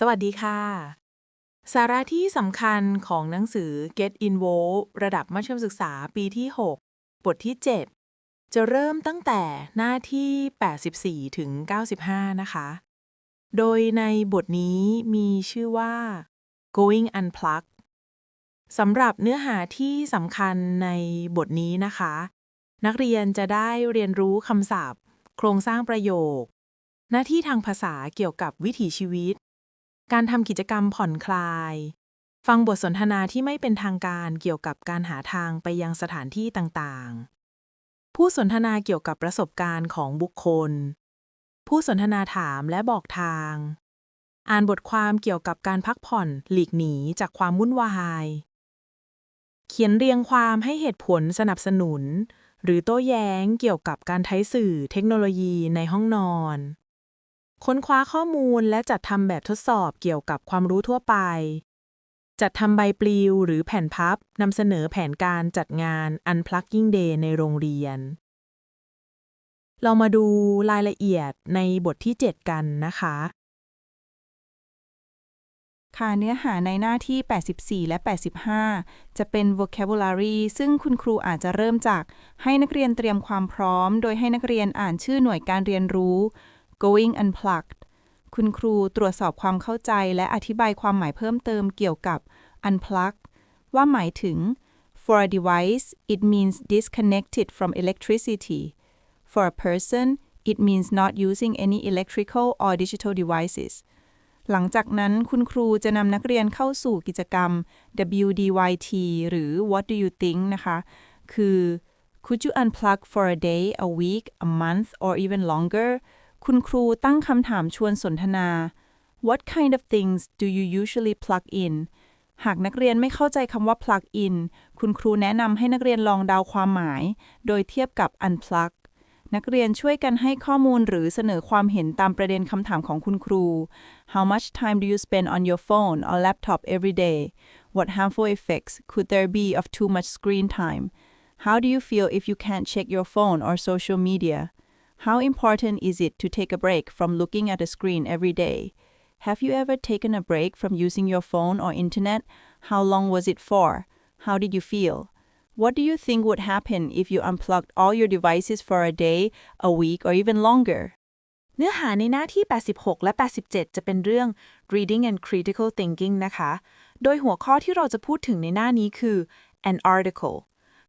สวัสดีค่ะ สาระที่สำคัญของหนังสือ Get Involved ระดับมัธยมศึกษาปีที่ 6 บทที่ 7 จะเริ่มตั้งแต่หน้าที่ 84 ถึง 95 นะคะ โดยในบทนี้มีชื่อว่า Going Unplugged สำหรับเนื้อหาที่สำคัญในบทนี้นะคะ นักเรียนจะได้เรียนรู้คำศัพท์ โครงสร้างประโยค หน้าที่ทางภาษาเกี่ยวกับวิถีชีวิต การทำกิจกรรมผ่อนคลาย ฟังบทสนทนาที่ไม่เป็นทางการเกี่ยวกับการหาทางไปยังสถานที่ต่างๆ ผู้สนทนาเกี่ยวกับประสบการณ์ของบุคคล ผู้สนทนาถามและบอกทาง อ่านบทความเกี่ยวกับการพักผ่อนหลีกหนีจากความวุ่นวาย เขียนเรียงความให้เหตุผลสนับสนุน หรือโต้แย้งเกี่ยวกับการใช้สื่อเทคโนโลยีในห้องนอน ค้นคว้าข้อมูลและจัดทำแบบทดสอบเกี่ยวกับความรู้ทั่วไป จัดทำใบปลิวหรือแผ่นพับนำเสนอแผนการจัดงาน Unplugging Day ในโรงเรียน เรามาดูรายละเอียดในบทที่ 7 กันนะคะ ค่ะเนื้อหาในหน้าที่ 84 และ 85 จะเป็น vocabulary ซึ่งคุณครูอาจจะเริ่มจาก ให้นักเรียนเตรียมความพร้อม โดยให้นักเรียนอ่านชื่อหน่วยการเรียนรู้ going unplugged คุณครูตรวจสอบความเข้าใจและอธิบายความหมายเพิ่มเติมเกี่ยวกับ unplug ว่าหมายถึง for a device it means disconnected from electricity for a person it means not using any electrical or digital devices หลังจากนั้นคุณครูจะนำนักเรียนเข้าสู่กิจกรรม WDYT หรือ What do you think นะคะ คือ Could you unplug for a day, a week, a month, or even longer? คุณครูตั้งคำถามชวนสนทนา What kind of things do you usually plug in? หากนักเรียนไม่เข้าใจคำว่า plug in คุณครูแนะนำให้นักเรียนลองเดาความหมาย โดยเทียบกับ unplug นักเรียนช่วยกันให้ข้อมูลหรือเสนอความเห็นตามประเด็นคำถามของคุณครู How much time do you spend on your phone or laptop every day? What harmful effects could there be of too much screen time? How do you feel if you can't check your phone or social media? How important is it to take a break from looking at a screen every day? Have you ever taken a break from using your phone or internet? How long was it for? How did you feel? What do you think would happen if you unplugged all your devices for a day, a week, or even longer? เนื้อหาในหน้าที่ 86 และ 87 จะเป็นเรื่อง reading and critical thinking นะคะ โดยหัวข้อที่เราจะพูดถึงในหน้านี้คือ an article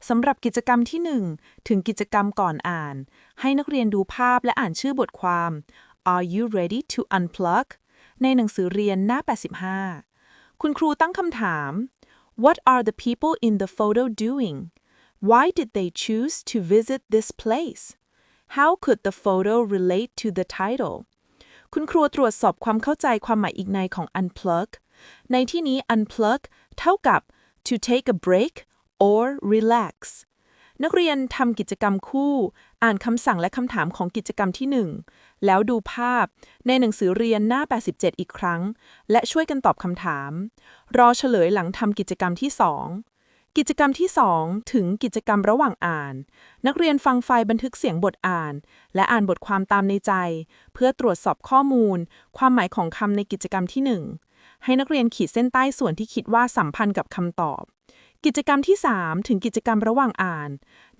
สำหรับกิจกรรมที่ 1 ถึงกิจกรรมก่อนอ่าน ให้นักเรียนดูภาพและอ่านชื่อบทความ Are you ready to unplug ในหนังสือเรียนหน้า 85 คุณครูตั้งคำถาม What are the people in the photo doing? Why did they choose to visit this place? How could the photo relate to the title? คุณครูตรวจสอบความเข้าใจความหมายอีกในของ unplug ในที่นี้ unplug เท่ากับ to take a break or relax นักเรียนทำกิจกรรมคู่ อ่านคำสั่งและคำถามของกิจกรรมที่ 1 แล้วดูภาพในหนังสือเรียนหน้า 87 อีกครั้ง และช่วยกันตอบคำถาม รอเฉลยหลังทำกิจกรรมที่ 2 กิจกรรมที่ 2 ถึงกิจกรรมระหว่างอ่าน นักเรียนฟังไฟล์บันทึกเสียงบทอ่าน และอ่านบทความตามในใจ เพื่อตรวจสอบข้อมูล ความหมายของคำในกิจกรรมที่ 1 ให้นักเรียนขีดเส้นใต้ส่วนที่คิดว่าสัมพันธ์กับคำตอบ กิจกรรมที่ 3 ถึงกิจกรรมระหว่างอ่าน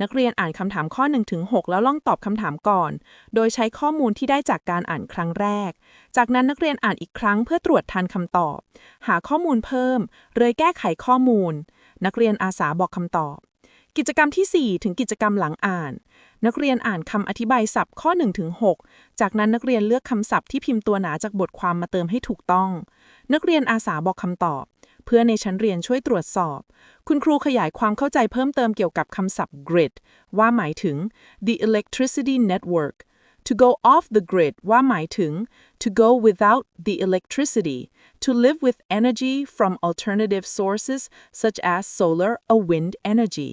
นักเรียนอ่านคำถามข้อ 1 ถึง 6 แล้วลองตอบคำถามก่อน โดยใช้ข้อมูลที่ได้จากการอ่านครั้งแรก จากนั้นนักเรียนอ่านอีกครั้งเพื่อตรวจทันคำตอบ หาข้อมูลเพิ่มเลยแก้ไขข้อมูล นักเรียนอาสาบอกคำตอบ กิจกรรมที่ 4 ถึงกิจกรรมหลังอ่าน นักเรียนอ่านคำอธิบายศัพท์ข้อ1ถึง6จากนั้นนักเรียนเลือกคำศัพท์ที่พิมพ์ตัวหนาจากบทความมาเติมให้ถูกต้อง นักเรียนอาสาบอกคำตอบ เพื่อในชั้นเรียนช่วยตรวจสอบ คุณครูขยายความเข้าใจเพิ่มเติมเกี่ยวกับคำศัพท์ grid ว่าหมายถึง the electricity network to go off the grid ว่าหมายถึง to go without the electricity to live with energy from alternative sources such as solar or wind energy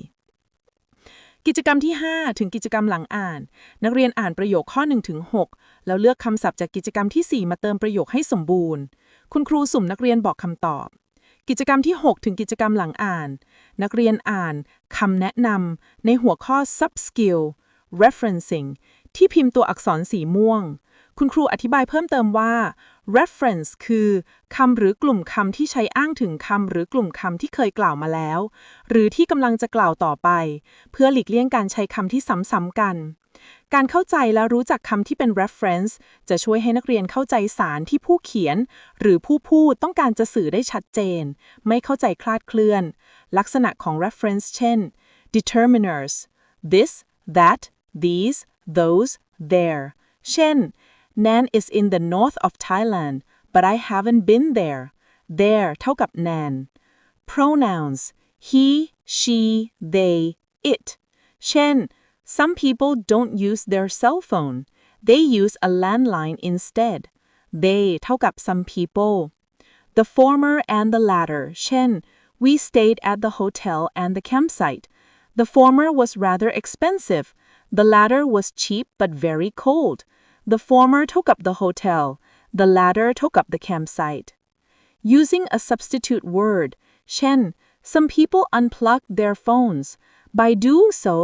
กิจกรรมที่ 5 ถึงกิจกรรมหลังอ่าน นักเรียนอ่านประโยคข้อ1ถึง6แล้วเลือกคำศัพท์จากกิจกรรมที่ 4 มาเติมประโยคให้สมบูรณ์ คุณครูสุ่มนักเรียนบอกคำตอบ กิจกรรมที่ 6 ถึงกิจกรรมหลังอ่าน นักเรียนอ่านคำแนะนำในหัวข้อ sub skill referencing ที่พิมพ์ตัวอักษรสีม่วง คุณครูอธิบายเพิ่มเติมว่า reference คือคำหรือกลุ่มคำที่ใช้อ้างถึงคำหรือกลุ่มคำที่เคยกล่าวมาแล้ว หรือที่กำลังจะกล่าวต่อไป เพื่อหลีกเลี่ยงการใช้คำที่ซ้ำๆกัน การเข้าใจและรู้จักคำที่เป็น reference จะช่วยให้นักเรียนเข้าใจสารที่ผู้เขียน หรือผู้พูดต้องการจะสื่อได้ชัดเจน ไม่เข้าใจคลาดเคลื่อน ลักษณะของ reference เช่น determiners this that these those there เช่น Nan is in the north of Thailand but I haven't been there there เท่ากับ Nan pronouns he she they it เช่น some people don't use their cell phone they use a landline instead they เท่ากับ some people the former and the latter เช่น we stayed at the hotel and the campsite the former was rather expensive the latter was cheap but very cold the former เท่ากับ the hotel the latter เท่ากับ the campsite using a substitute word เช่น some people unplug their phones by doing so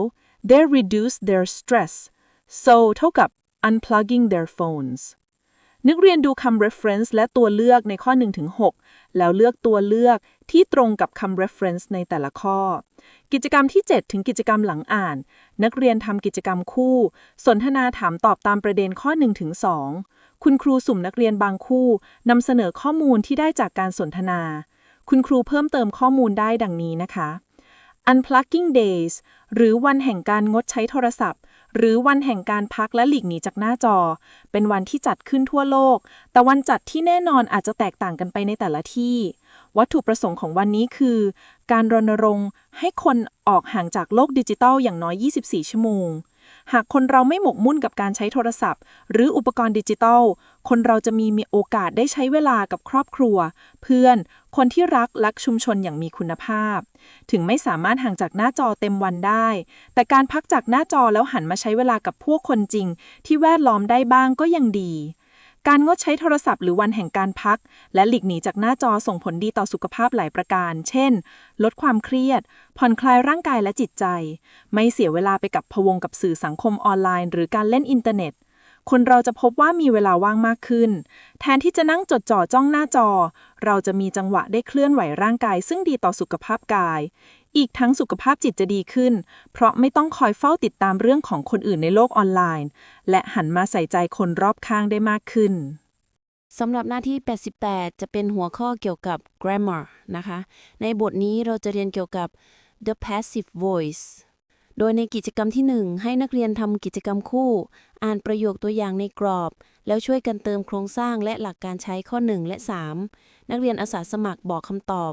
they reduce their stress so เท่ากับ unplugging their phones นึกเรียนดูคำ reference และตัวเลือกในข้อ 1-6 แล้วเลือกตัวเลือกที่ตรงกับคำ reference ในแต่ละข้อ กิจกรรมที่ 7 ถึงกิจกรรมหลังอ่าน นักเรียนทำกิจกรรมคู่ สนทนาถามตอบตามประเด็นข้อ 1-2 คุณครูสุ่มนักเรียนบางคู่นำเสนอข้อมูลที่ได้จากการสนทนา คุณครูเพิ่มเติมข้อมูลได้ดังนี้นะคะ unplugging days หรือวันแห่งการงดใช้โทรศัพท์ หรือวันแห่งการพักและหลีกหนีจากหน้าจอ เป็นวันที่จัดขึ้นทั่วโลก แต่วันจัดที่แน่นอนอาจจะแตกต่างกันไปในแต่ละที่ วัตถุประสงค์ของวันนี้คือ การรณรงค์ให้คนออกห่างจากโลกดิจิทัลอย่างน้อย 24 ชั่วโมง หากคนเราไม่หมกมุ่นกับการใช้โทรศัพท์ หรืออุปกรณ์ดิจิทัล คนเราจะมีมีโอกาสได้ใช้เวลากับครอบครัว เพื่อน คนที่รักและชุมชนอย่างมีคุณภาพ ถึงไม่สามารถห่างจากหน้าจอเต็มวันได้ แต่การพักจากหน้าจอแล้วหันมาใช้เวลากับพวกคนจริง ที่แวดล้อมได้บ้างก็ยังดี การงดใช้โทรศัพท์หรือวันแห่งการพัก และหลีกหนีจากหน้าจอส่งผลดีต่อสุขภาพหลายประการ เช่น ลดความเครียด ผ่อนคลายร่างกายและจิตใจ ไม่เสียเวลาไปกับพะวงกับสื่อสังคมออนไลน์ หรือการเล่นอินเทอร์เน็ต คนเราจะพบว่ามีเวลาว่างมากขึ้น แทนที่จะนั่งจดจ่อจ้องหน้าจอ เราจะมีจังหวะได้เคลื่อนไหวร่างกาย ซึ่งดีต่อสุขภาพกาย อีกทั้งสุขภาพจิตจะดีขึ้น เพราะไม่ต้องคอยเฝ้าติดตามเรื่องของคนอื่นในโลกออนไลน์ และหันมาใส่ใจคนรอบข้างได้มากขึ้นสำหรับหน้าที่ 88 จะเป็นหัวข้อเกี่ยวกับ grammar นะคะ ในบทนี้เราจะเรียนเกี่ยวกับ the passive voice โดยในกิจกรรมที่ 1 ให้นักเรียนทำกิจกรรมคู่ อ่านประโยคตัวอย่างในกรอบ แล้วช่วยกันเติมโครงสร้างและหลักการใช้ข้อ 1 และ 3 นักเรียนอาสาสมัครบอกคำตอบ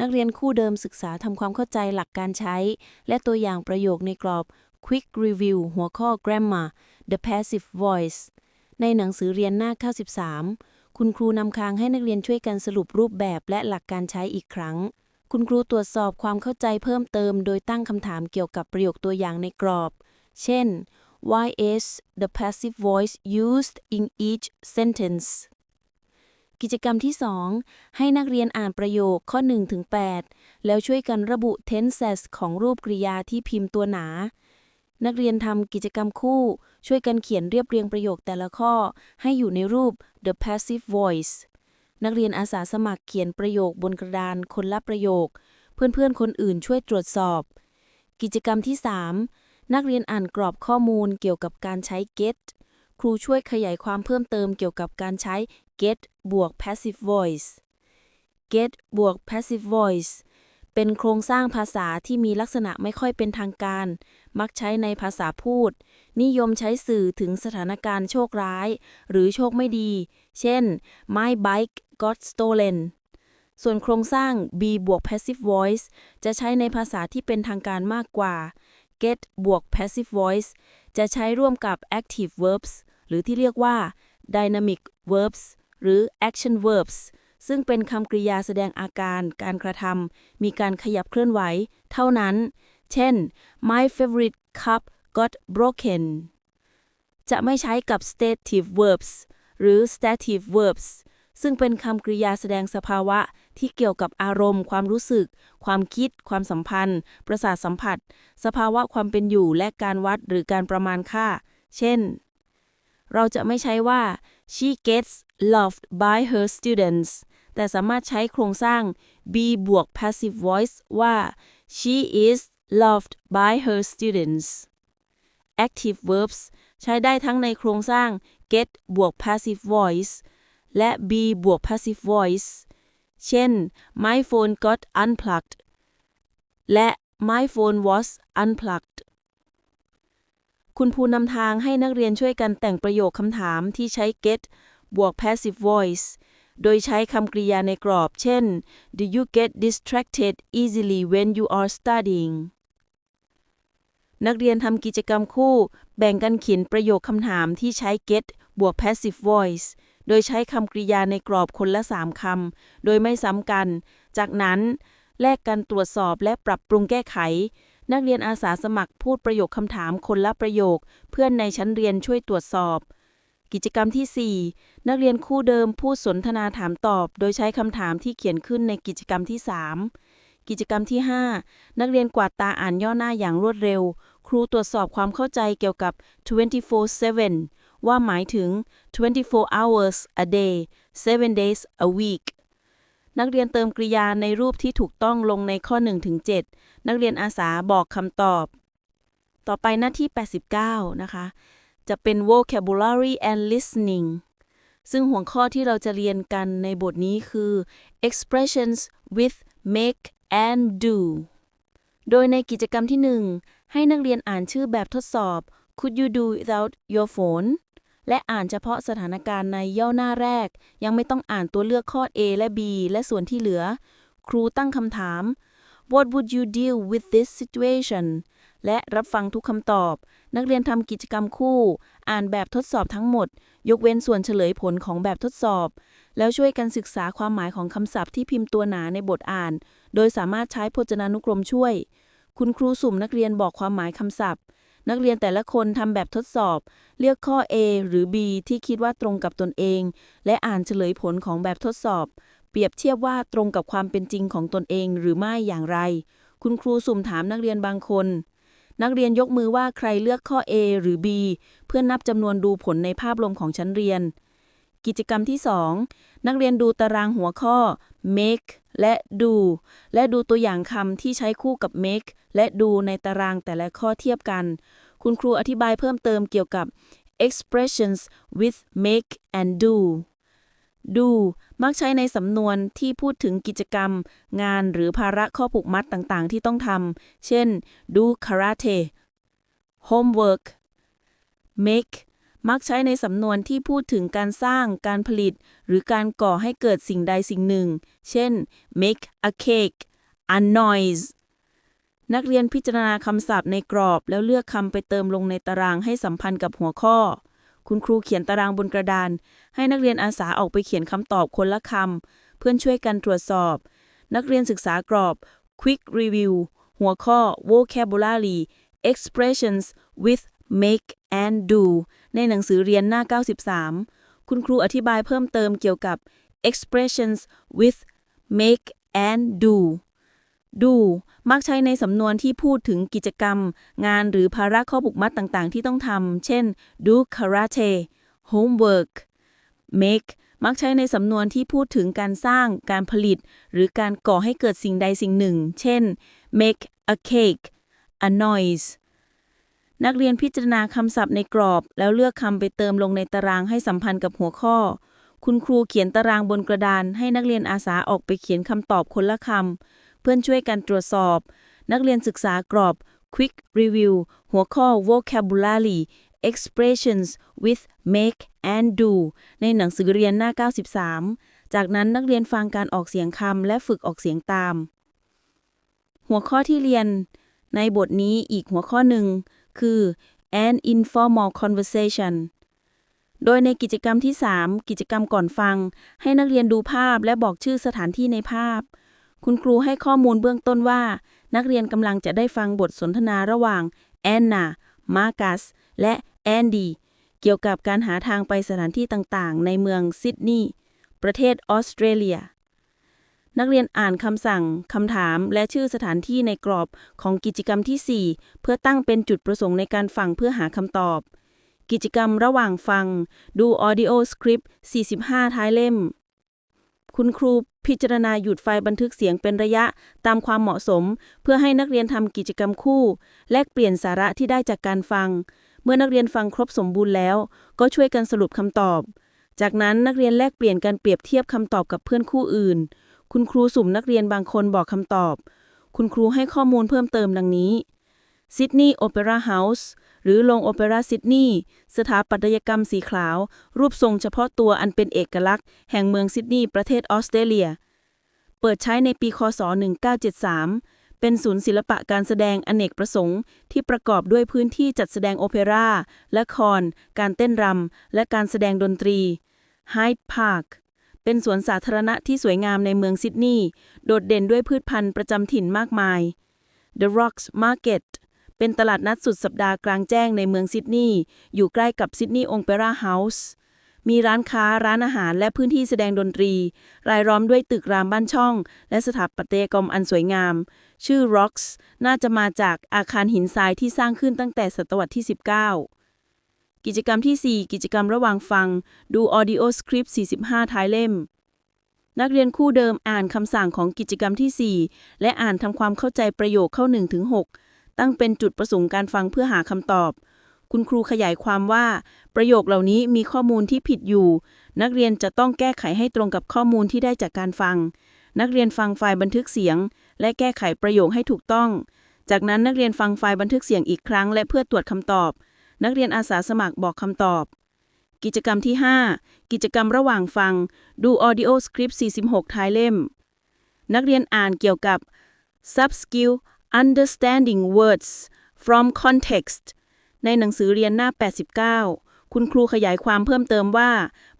นักเรียนคู่เดิมศึกษาทำความเข้าใจหลักการใช้ และตัวอย่างประโยคในกรอบ quick review หัวข้อ grammar the passive voice ในหนังสือเรียนหน้า 93 คุณครูนำค้างให้นักเรียนช่วยกันสรุปรูปแบบและหลักการใช้อีกครั้ง คุณครูตรวจสอบความเข้าใจเพิ่มเติม โดยตั้งคำถามเกี่ยวกับประโยคตัวอย่างในกรอบ เช่น why is the passive voice used in each sentence กิจกรรมที่ 2 ให้นักเรียนอ่านประโยคข้อ1ถึง8แล้วช่วยกันระบุ tenses ของรูปกริยาที่พิมพ์ตัวหนา นักเรียนทำกิจกรรมคู่ ช่วยกันเขียนเรียบเรียงประโยคแต่ละข้อ ให้อยู่ในรูป the passive voice นักเรียนอาสาสมัครเขียนประโยคบนกระดานคนละประโยค เพื่อนๆ คนอื่นช่วยตรวจสอบ กิจกรรมที่ 3 นักเรียนอ่านกรอบข้อมูลเกี่ยวกับการใช้ get ครูช่วยขยายความเพิ่มเติมเกี่ยวกับการใช้ get บวก passive voice get บวก passive voice เป็นโครงสร้างภาษาที่มีลักษณะไม่ค่อยเป็นทางการ มักใช้ในภาษาพูด นิยมใช้สื่อถึงสถานการณ์โชคร้าย หรือโชคไม่ดี เช่น my bike got stolen ส่วนโครงสร้าง b บวก passive voice จะใช้ในภาษาที่เป็นทางการมากกว่า get บวก passive voice จะใช้ร่วมกับ active verbs หรือที่เรียกว่า dynamic verbs หรือ action verbs ซึ่งเป็นคำกริยาแสดงอาการ การกระทำ มีการขยับเคลื่อนไหว เท่านั้น เช่น my favorite cup got broken จะไม่ใช้กับ stative verbs หรือ stative verbs ซึ่งเป็นคำกริยาแสดงสภาวะที่เกี่ยวกับอารมณ์ ความรู้สึก ความคิด ความสัมพันธ์ ประสาทสัมผัส สภาวะความเป็นอยู่และการวัดหรือการประมาณค่า เช่น เราจะไม่ใช้ว่า she gets loved by her students แต่สามารถใช้โครงสร้าง be บวก passive voice ว่า she is loved by her students active verbs ใช้ได้ทั้งในโครงสร้าง get บวก passive voice และ be บวก passive voice เช่น my phone got unplugged และ my phone was unplugged คุณภูนำทางให้นักเรียนช่วยกันแต่งประโยคคำถามที่ใช้ get บวก passive voice โดยใช้คำกริยาในกรอบ เช่น do you get distracted easily when you are studying นักเรียนทำกิจกรรมคู่ แบ่งกันเขียนประโยคคำถามที่ใช้ get บวก passive voice โดยใช้คำกริยาในกรอบคนละ3คำ โดยไม่ซ้ำกัน จากนั้นแลกกันตรวจสอบและปรับปรุงแก้ไข นักเรียนอาสาสมัครพูดประโยคคำถามคนละประโยค เพื่อนในชั้นเรียนช่วยตรวจสอบ กิจกรรมที่ 4 นักเรียนคู่เดิมพูดสนทนาถามตอบ โดยใช้คำถามที่เขียนขึ้นในกิจกรรมที่ 3 กิจกรรมที่ 5 นักเรียนกวาดตาอ่านย่อหน้าอย่างรวดเร็ว ครูตรวจสอบความเข้าใจเกี่ยวกับ 24/7 ว่าหมายถึง 24 hours a day 7 days a week นักเรียนเติมกริยาในรูปที่ถูกต้องลงในข้อ1-7นักเรียนอาสาบอกคำตอบ ต่อไปหน้าที่ 89 นะคะ จะเป็น vocabulary and listening ซึ่งหัวข้อที่เราจะเรียนกันในบทนี้คือ expressions with make and do โดยในกิจกรรมที่ 1 ให้นักเรียนอ่านชื่อแบบทดสอบ Could you do without your phone และอ่านเฉพาะสถานการณ์ในย่อหน้าแรก ยังไม่ต้องอ่านตัวเลือกข้อ A และ B และส่วนที่เหลือ ครูตั้งคำถาม What would you deal with this situation และรับฟังทุกคำตอบ นักเรียนทำกิจกรรมคู่ อ่านแบบทดสอบทั้งหมด ยกเว้นส่วนเฉลยผลของแบบทดสอบ แล้วช่วยกันศึกษาความหมายของคำศัพท์ที่พิมพ์ตัวหนาในบทอ่าน โดยสามารถใช้พจนานุกรมช่วย คุณครูสุ่มนักเรียนบอกความหมายคำศัพท์ นักเรียนแต่ละคนทำแบบทดสอบ เลือกข้อ A หรือ B ที่คิดว่าตรงกับตนเอง และอ่านเฉลยผลของแบบทดสอบ เปรียบเทียบว่าตรงกับความเป็นจริงของตนเองหรือไม่อย่างไร คุณครูสุ่มถามนักเรียนบางคน นักเรียนยกมือว่าใครเลือกข้อ A หรือ B เพื่อนับจำนวนดูผลในภาพรวมของชั้นเรียน กิจกรรมที่ 2 นักเรียนดูตารางหัวข้อ make และ do และดูตัวอย่างคำที่ใช้คู่กับ make และ do ในตารางแต่ละข้อเทียบกัน คุณครูอธิบายเพิ่มเติมเกี่ยวกับ expressions with make and do do มักใช้ในสำนวนที่พูดถึงกิจกรรม งานหรือภาระข้อผูกมัดต่างๆ ที่ต้องทำ เช่น do karate homework make มักใช้ในสำนวนที่พูดถึงการสร้าง การผลิต หรือการก่อให้เกิดสิ่งใดสิ่งหนึ่ง เช่น make a cake a noise นักเรียนพิจารณาคำศัพท์ในกรอบ แล้วเลือกคำไปเติมลงในตารางให้สัมพันธ์กับหัวข้อ คุณครูเขียนตารางบนกระดาน ให้นักเรียนอาสาออกไปเขียนคำตอบคนละคำเพื่อนช่วยกันตรวจสอบ นักเรียนศึกษากรอบ Quick Review หัวข้อ Vocabulary Expressions with Make and Do ในหนังสือเรียนหน้า 93 คุณครูอธิบายเพิ่มเติมเกี่ยวกับ expressions with make and do do มักใช้ในสำนวนที่พูดถึงกิจกรรม งานหรือภาระข้อผูกมัดต่างๆ ที่ต้องทำ เช่น do karate homework make มักใช้ในสำนวนที่พูดถึงการสร้าง การผลิต หรือการก่อให้เกิดสิ่งใดสิ่งหนึ่ง เช่น make a cake a noise นักเรียนพิจารณาคำศัพท์ในกรอบ แล้วเลือกคำไปเติมลงในตารางให้สัมพันธ์กับหัวข้อ คุณครูเขียนตารางบนกระดานให้นักเรียนอาสาออกไปเขียนคำตอบคนละคำเพื่อนช่วยกันตรวจสอบ นักเรียนศึกษากรอบ Quick Review หัวข้อ Vocabulary Expressions with Make and Do ในหนังสือเรียนหน้า 93 จากนั้นนักเรียนฟังการออกเสียงคำและฝึกออกเสียงตาม หัวข้อที่เรียน ในบทนี้อีกหัวข้อหนึ่ง คือ an informal conversation โดยในกิจกรรมที่ 3 กิจกรรมก่อนฟัง ให้นักเรียนดูภาพและบอกชื่อสถานที่ในภาพ คุณครูให้ข้อมูลเบื้องต้นว่า นักเรียนกำลังจะได้ฟังบทสนทนาระหว่างแอนนา มาร์กัส และแอนดี เกี่ยวกับการหาทางไปสถานที่ต่างๆ ในเมืองซิดนีย์ ประเทศออสเตรเลีย นักเรียนอ่านคำสั่ง คำถาม และชื่อสถานที่ในกรอบของกิจกรรมที่ 4 เพื่อตั้งเป็นจุดประสงค์ในการฟังเพื่อหาคำตอบ กิจกรรมระหว่างฟัง ดูออดิโอสคริปต์45 ท้ายเล่ม คุณครูพิจารณาหยุดไฟล์บันทึกเสียงเป็นระยะตามความเหมาะสม เพื่อให้นักเรียนทำกิจกรรมคู่ แลกเปลี่ยนสาระที่ได้จากการฟัง เมื่อนักเรียนฟังครบสมบูรณ์แล้ว ก็ช่วยกันสรุปคำตอบ จากนั้นนักเรียนแลกเปลี่ยนการเปรียบเทียบคำตอบกับเพื่อนคู่อื่น คุณครูสุ่มนักเรียนบางคนบอกคำตอบ คุณครูให้ข้อมูลเพิ่มเติมดังนี้ซิดนีย์โอเปร่าเฮาส์หรือโรงโอเปร่าซิดนีย์สถาปัตยกรรมสีขาว รูปทรงเฉพาะตัวอันเป็นเอกลักษณ์ แห่งเมืองซิดนีย์ประเทศออสเตรเลีย เปิดใช้ในปีคศ 1973 เป็นศูนย์ศิลปะการแสดงอเนกประสงค์ ที่ประกอบด้วยพื้นที่จัดแสดงโอเปร่าและคอนการเต้นรำ และการแสดงดนตรี Hyde Park เป็นสวนสาธารณะที่สวยงามในเมืองซิดนีย์ โดดเด่นด้วยพืชพันธุ์ประจำถิ่นมากมาย The Rocks Market เป็นตลาดนัดสุดสัปดาห์กลางแจ้งในเมืองซิดนีย์ อยู่ใกล้กับซิดนีย์องเปร่าเฮาส์มีร้านค้าร้านอาหารและพื้นที่แสดงดนตรี รายล้อมด้วยตึกรามบ้านช่อง และสถาปัตยกรรมอันสวยงาม ชื่อ Rocks น่าจะมาจากอาคารหินทรายที่สร้างขึ้นตั้งแต่ศตวรรษที่ 19 กิจกรรมที่ 4 กิจกรรมระหว่างฟัง ดู Audio Script 45 ท้ายเล่ม นักเรียนคู่เดิมอ่านคำสั่งของกิจกรรมที่ 4 และอ่านทำความเข้าใจประโยคเข้า1-6ตั้งเป็นจุดประสงค์การฟังเพื่อหาคำตอบ คุณครูขยายความว่า ประโยคเหล่านี้มีข้อมูลที่ผิดอยู่ นักเรียนจะต้องแก้ไขให้ตรงกับข้อมูลที่ได้จากการฟัง นักเรียนฟังไฟล์บันทึกเสียง และแก้ไขประโยคให้ถูกต้อง จากนั้นนักเรียนฟังไฟล์บันทึกเสียงอีกครั้ง และเพื่อตรวจคำตอบ นักเรียนอาสาสมัครบอกคำตอบ กิจกรรมที่ 5 กิจกรรมระหว่างฟัง ดู Audio Script 46 ท้ายเล่ม นักเรียนอ่านเกี่ยวกับ Sub Skill Understanding Words from Context ในหนังสือเรียนหน้า 89 คุณครูขยายความเพิ่มเติมว่า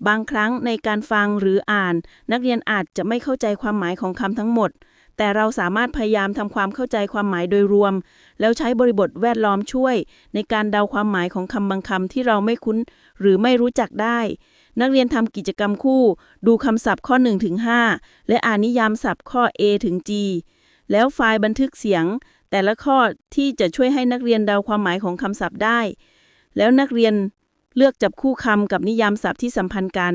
บางครั้งในการฟังหรืออ่าน นักเรียนอาจจะไม่เข้าใจความหมายของคำทั้งหมด แต่เราสามารถพยายามทำความเข้าใจความหมายโดยรวม แล้วใช้บริบทแวดล้อมช่วย ในการเดาความหมายของคำบางคำที่เราไม่คุ้น หรือไม่รู้จักได้ นักเรียนทำกิจกรรมคู่ ดูคำศัพท์ข้อ1ถึง5และอ่านนิยามศัพท์ข้อ A ถึง G แล้วไฟล์บันทึกเสียง แต่ละข้อที่จะช่วยให้นักเรียนเดาความหมายของคำศัพท์ได้ แล้วนักเรียนเลือกจับคู่คำกับนิยามศัพท์ที่สัมพันธ์กัน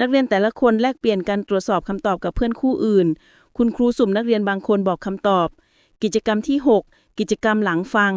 นักเรียนแต่ละคนแลกเปลี่ยนการตรวจสอบคำตอบกับเพื่อนคู่อื่น คุณครูสุ่มนักเรียนบางคนบอกคำตอบ กิจกรรมที่ 6 กิจกรรมหลังฟัง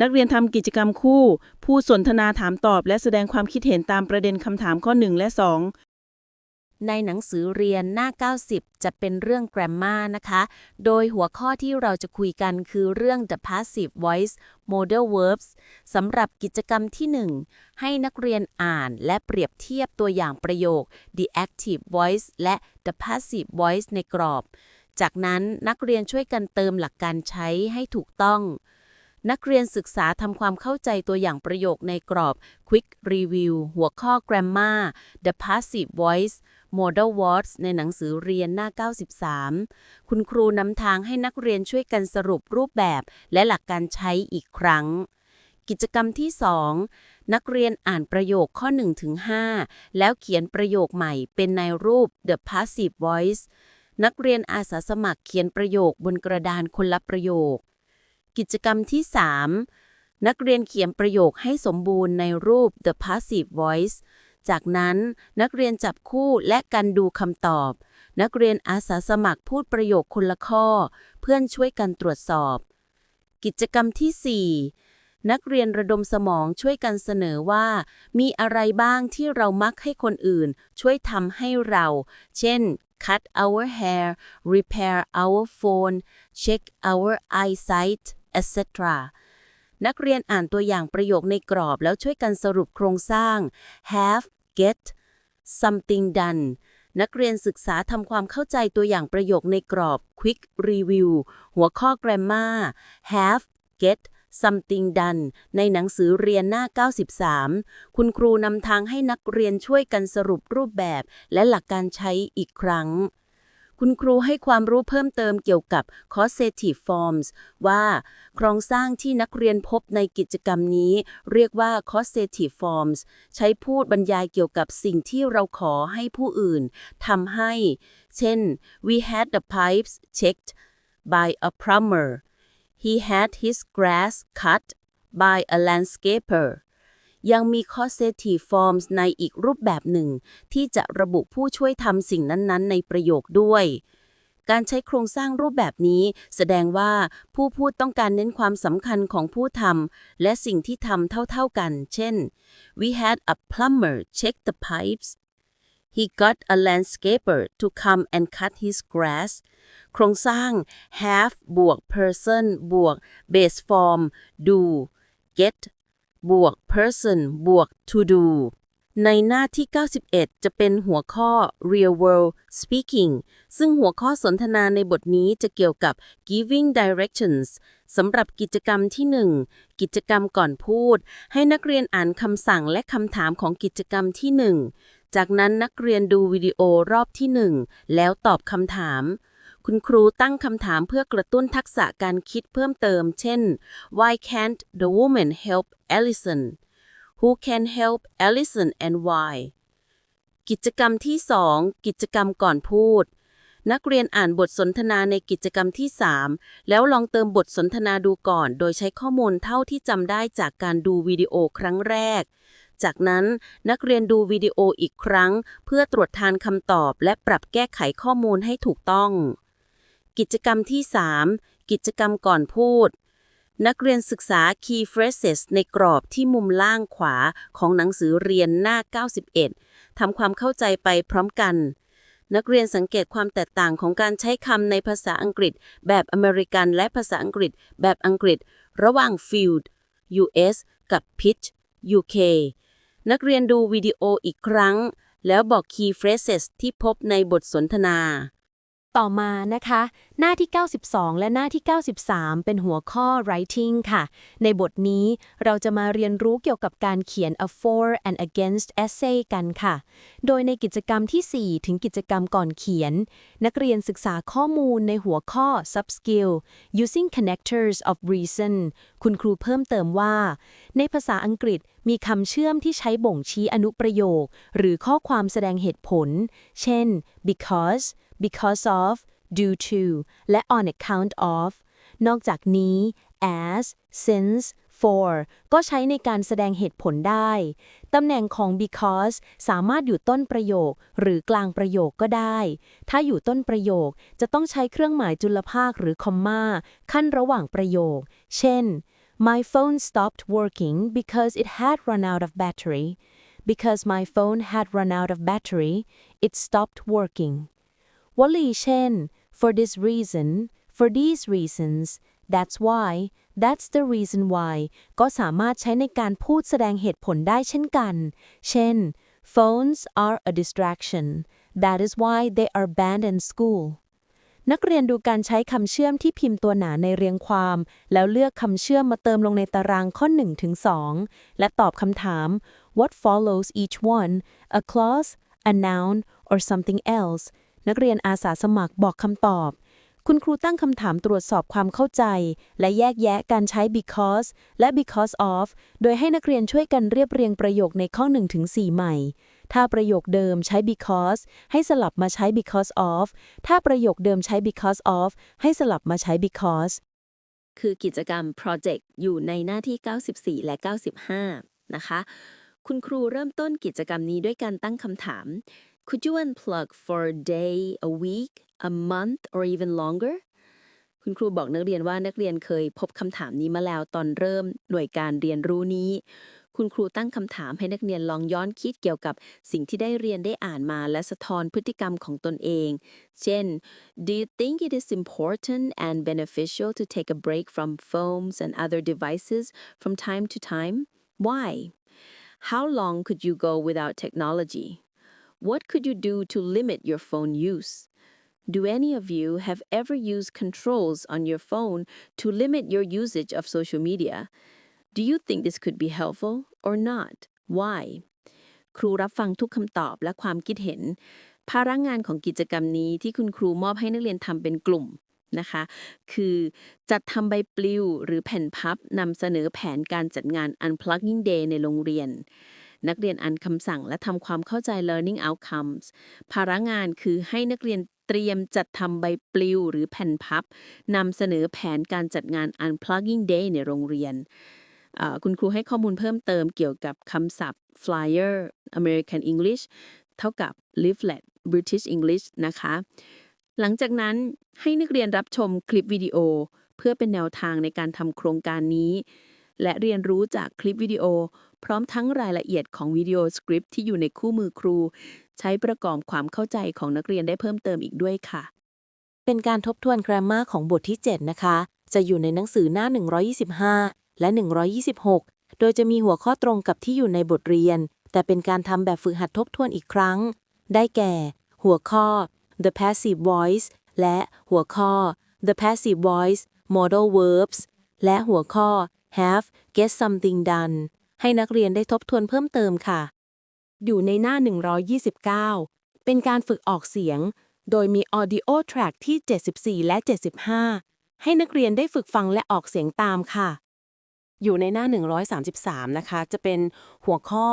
นักเรียนทำกิจกรรมคู่ ผู้สนทนาถามตอบ และแสดงความคิดเห็นตามประเด็นคำถามข้อ 1 และ 2ในหนังสือเรียนหน้า 90 จะเป็นเรื่อง grammar นะคะ โดยหัวข้อที่เราจะคุยกันคือเรื่อง the passive voice modal verbs สำหรับกิจกรรมที่ 1 ให้นักเรียนอ่านและเปรียบเทียบตัวอย่างประโยค the active voice และ the passive voice ในกรอบ จากนั้นนักเรียนช่วยกันเติมหลักการใช้ให้ถูกต้อง นักเรียนศึกษาทำความเข้าใจตัวอย่างประโยคในกรอบ Quick Review หัวข้อ Grammar The Passive Voice Modal Words ในหนังสือเรียนหน้า 93 คุณครูนำทางให้นักเรียนช่วยกันสรุปรูปแบบและหลักการใช้อีกครั้ง กิจกรรมที่ 2 นักเรียนอ่านประโยคข้อ 1-5 แล้วเขียนประโยคใหม่เป็นในรูป The Passive Voice นักเรียนอาสาสมัครเขียนประโยคบนกระดานคนละประโยค กิจกรรมที่ 3 นักเรียนเขียนประโยคให้สมบูรณ์ในรูป the passive voice จากนั้นนักเรียนจับคู่และกันดูคำตอบ นักเรียนอาสาสมัครพูดประโยคคนละข้อ เพื่อนช่วยกันตรวจสอบ กิจกรรมที่ 4 นักเรียนระดมสมองช่วยกันเสนอว่า มีอะไรบ้างที่เรามักให้คนอื่น ช่วยทำให้เรา เช่น cut our hair repair our phone check our eyesight etc. นักเรียนอ่านตัวอย่างประโยคในกรอบแล้วช่วยกันสรุปโครงสร้าง have get something done นักเรียนศึกษาทำความเข้าใจตัวอย่างประโยคในกรอบ quick review หัวข้อ grammar have get something done ในหนังสือเรียนหน้า 93 คุณครูนำทางให้นักเรียนช่วยกันสรุปรูปแบบ และหลักการใช้อีกครั้ง คุณครูให้ความรู้เพิ่มเติมเกี่ยวกับ causative forms ว่าโครงสร้างที่นักเรียนพบในกิจกรรมนี้ เรียกว่า causative forms ใช้พูดบรรยายเกี่ยวกับสิ่งที่เราขอให้ผู้อื่นทำให้ เช่น we had the pipes checked by a plumber he had his grass cut by a landscaper ยังมี causative forms ในอีกรูปแบบหนึ่ง ที่จะระบุผู้ช่วยทำสิ่งนั้นๆ ในประโยคด้วย การใช้โครงสร้างรูปแบบนี้ แสดงว่าผู้พูดต้องการเน้นความสำคัญของผู้ทำและสิ่งที่ทำเท่าๆกัน เช่น we had a plumber check the pipes he got a landscaper to come and cut his grass โครงสร้าง have บวก person บวก base form do get บวก person บวก to do ในหน้าที่ 91 จะเป็นหัวข้อ real world speaking ซึ่งหัวข้อสนทนาในบทนี้จะเกี่ยวกับ giving directions สำหรับกิจกรรมที่ 1 กิจกรรมก่อนพูด ให้นักเรียนอ่านคำสั่งและคำถามของกิจกรรมที่ 1 จากนั้นนักเรียนดูวิดีโอรอบที่1แล้วตอบคำถาม คุณครูตั้งคำถามเพื่อกระตุ้นทักษะการคิดเพิ่มเติม เช่น why can't the woman help Allison who can help Allison and why กิจกรรมที่ 2 กิจกรรมก่อนพูด นักเรียนอ่านบทสนทนาในกิจกรรมที่ 3 แล้วลองเติมบทสนทนาดูก่อน โดยใช้ข้อมูลเท่าที่จำได้จากการดูวิดีโอครั้งแรก จากนั้นนักเรียนดูวิดีโออีกครั้ง เพื่อตรวจทานคำตอบ และปรับแก้ไขข้อมูลให้ถูกต้อง กิจกรรมที่ 3 กิจกรรมก่อนพูด นักเรียนศึกษา key phrases ในกรอบที่มุมล่างขวาของหนังสือเรียนหน้า 91 ทำความเข้าใจไปพร้อมกันนักเรียนสังเกตความแตกต่างของการใช้คำในภาษาอังกฤษ แบบอเมริกันและภาษาอังกฤษ แบบอังกฤษ ระหว่าง field US กับ pitch UK นักเรียนดูวิดีโออีกครั้ง แล้วบอก key phrases ที่พบในบทสนทนา ต่อมานะคะ หน้าที่ 92 และหน้าที่ 93 เป็นหัวข้อ writing ค่ะ ในบทนี้เราจะมาเรียนรู้เกี่ยวกับการเขียน a for and against essay กันค่ะ โดยในกิจกรรมที่ 4 ถึงกิจกรรมก่อนเขียน นักเรียนศึกษาข้อมูลในหัวข้อ sub skill using connectors of reason คุณครูเพิ่มเติมว่า ในภาษาอังกฤษมีคำเชื่อมที่ใช้บ่งชี้อนุประโยค หรือข้อความแสดงเหตุผล เช่น because because of due to และ on account of นอกจากนี้ as since for ก็ใช้ในการแสดงเหตุผลได้ ตำแหน่งของ because สามารถอยู่ต้นประโยค หรือกลางประโยคก็ได้ ถ้าอยู่ต้นประโยคจะต้องใช้เครื่องหมายจุลภาคหรือคอมมาขั้นระหว่างประโยค เช่น My phone stopped working because it had run out of battery. Because my phone had run out of battery, it stopped working. วลีเช่น for this reason for these reasons that's why that's the reason why ก็สามารถใช้ในการพูดแสดงเหตุผลได้เช่นกัน เช่น phones are a distraction that is why they are banned in school นักเรียนดูการใช้คำเชื่อมที่พิมพ์ตัวหนาในเรียงความ แล้วเลือกคำเชื่อมมาเติมลงในตารางข้อ1ถึง2และตอบคำถาม what follows each one a clause a noun or something else นักเรียนอาสาสมัครบอกคำตอบ คุณครูตั้งคำถามตรวจสอบความเข้าใจ และแยกแยะการใช้ because และ because of โดยให้นักเรียนช่วยกันเรียบเรียงประโยคในข้อ1ถึง4ใหม่ ถ้าประโยคเดิมใช้ because ให้สลับมาใช้ because of ถ้าประโยคเดิมใช้ because of ให้สลับมาใช้ because คือกิจกรรม Project อยู่ในหน้าที่ 94 และ 95 นะคะ คุณครูเริ่มต้นกิจกรรมนี้ด้วยการตั้งคำถาม Could you unplug for a day a week a month or even longer คุณครูบอกนักเรียนว่านักเรียนเคยพบคำถามนี้มาแล้วตอนเริ่มหน่วยการเรียนรู้นี้ คุณครูตั้งคำถามให้นักเรียนลองย้อนคิดเกี่ยวกับสิ่งที่ได้เรียนได้อ่านมาและสะท้อนพฤติกรรมของตนเอง เช่น Do you think it is important and beneficial to take a break from phones and other devices from time to time? Why? How long could you go without technology? What could you do to limit your phone use? Do any of you have ever used controls on your phone to limit your usage of social media? Do you think this could be helpful or not? Why? ครูรับฟังทุกคำตอบและความคิดเห็น ภาระงานของกิจกรรมนี้ที่คุณครูมอบให้นักเรียนทำเป็นกลุ่มนะคะ คือจัดทำใบปลิวหรือแผ่นพับนำเสนอแผนการจัดงาน Unplugging Day ในโรงเรียน นักเรียนอ่านคำสั่งและทำความเข้าใจ learning outcomes ภาระงานคือให้นักเรียนเตรียมจัดทำใบปลิวหรือแผ่นพับนำเสนอแผนการจัดงาน Unplugging Day ในโรงเรียน คุณครูให้ข้อมูลเพิ่มเติมเกี่ยวกับคำศัพท์ flyer American English เท่ากับ leaflet British English นะคะ หลังจากนั้นให้นักเรียนรับชมคลิปวิดีโอ เพื่อเป็นแนวทางในการทำโครงการนี้ และเรียนรู้จากคลิปวิดีโอ พร้อมทั้งรายละเอียดของวิดีโอสคริปต์ที่อยู่ในคู่มือครู ใช้ประกอบความเข้าใจของนักเรียนได้เพิ่มเติมอีกด้วยค่ะ เป็นการทบทวน grammar ของบทที่ 7 นะคะ จะอยู่ในหนังสือหน้า 125 และ 126 โดยจะมีหัวข้อตรงกับที่อยู่ในบทเรียน แต่เป็นการทำแบบฝึกหัดทบทวนอีกครั้ง ได้แก่ หัวข้อ the passive voice และหัวข้อ the passive voice modal verbs และหัวข้อ have get something done ให้นักเรียนได้ทบทวนเพิ่มเติมค่ะ อยู่ในหน้า 129 เป็นการฝึกออกเสียง โดยมี audio track ที่ 74 และ 75 ให้นักเรียนได้ฝึกฟังและออกเสียงตามค่ะ อยู่ในหน้า 133 นะคะ จะเป็นหัวข้อ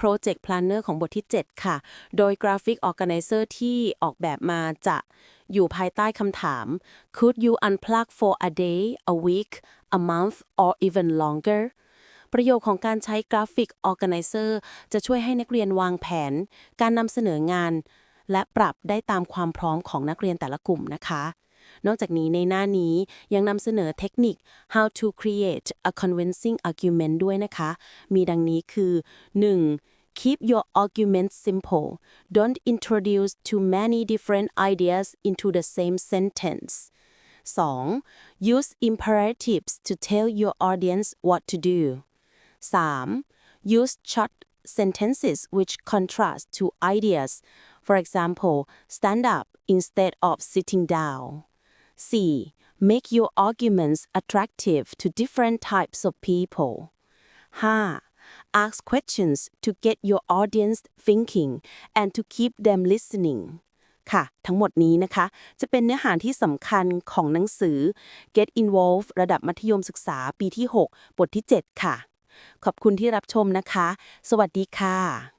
Project Planner ของบทที่ 7 ค่ะ โดย Graphic Organizer ที่ออกแบบมาจะ อยู่ภายใต้คำถาม Could you unplug for a day a week a month or even longer ประโยชน์ของการใช้ Graphic Organizer จะช่วยให้นักเรียนวางแผน การนำเสนองาน และปรับได้ตามความพร้อมของนักเรียนแต่ละกลุ่มนะคะนอกจากนี้ในหน้านี้ยังนำเสนอเทคนิค how to create a convincing argument ด้วยนะคะ มีดังนี้คือ 1. Keep your arguments simple don't introduce too many different ideas into the same sentence 2. use imperatives to tell your audience what to do 3. use short sentences which contrast two ideas for example stand up instead of sitting down C. Make your arguments attractive to different types of people. 5. Ask questions to get your audience thinking and to keep them listening. ค่ะ ทั้งหมดนี้นะคะ จะเป็นเนื้อหาที่สำคัญของหนังสือ Get Involved ระดับมัธยมศึกษาปีที่ 6 บทที่ 7 ค่ะ ขอบคุณที่รับชมนะคะ สวัสดีค่ะ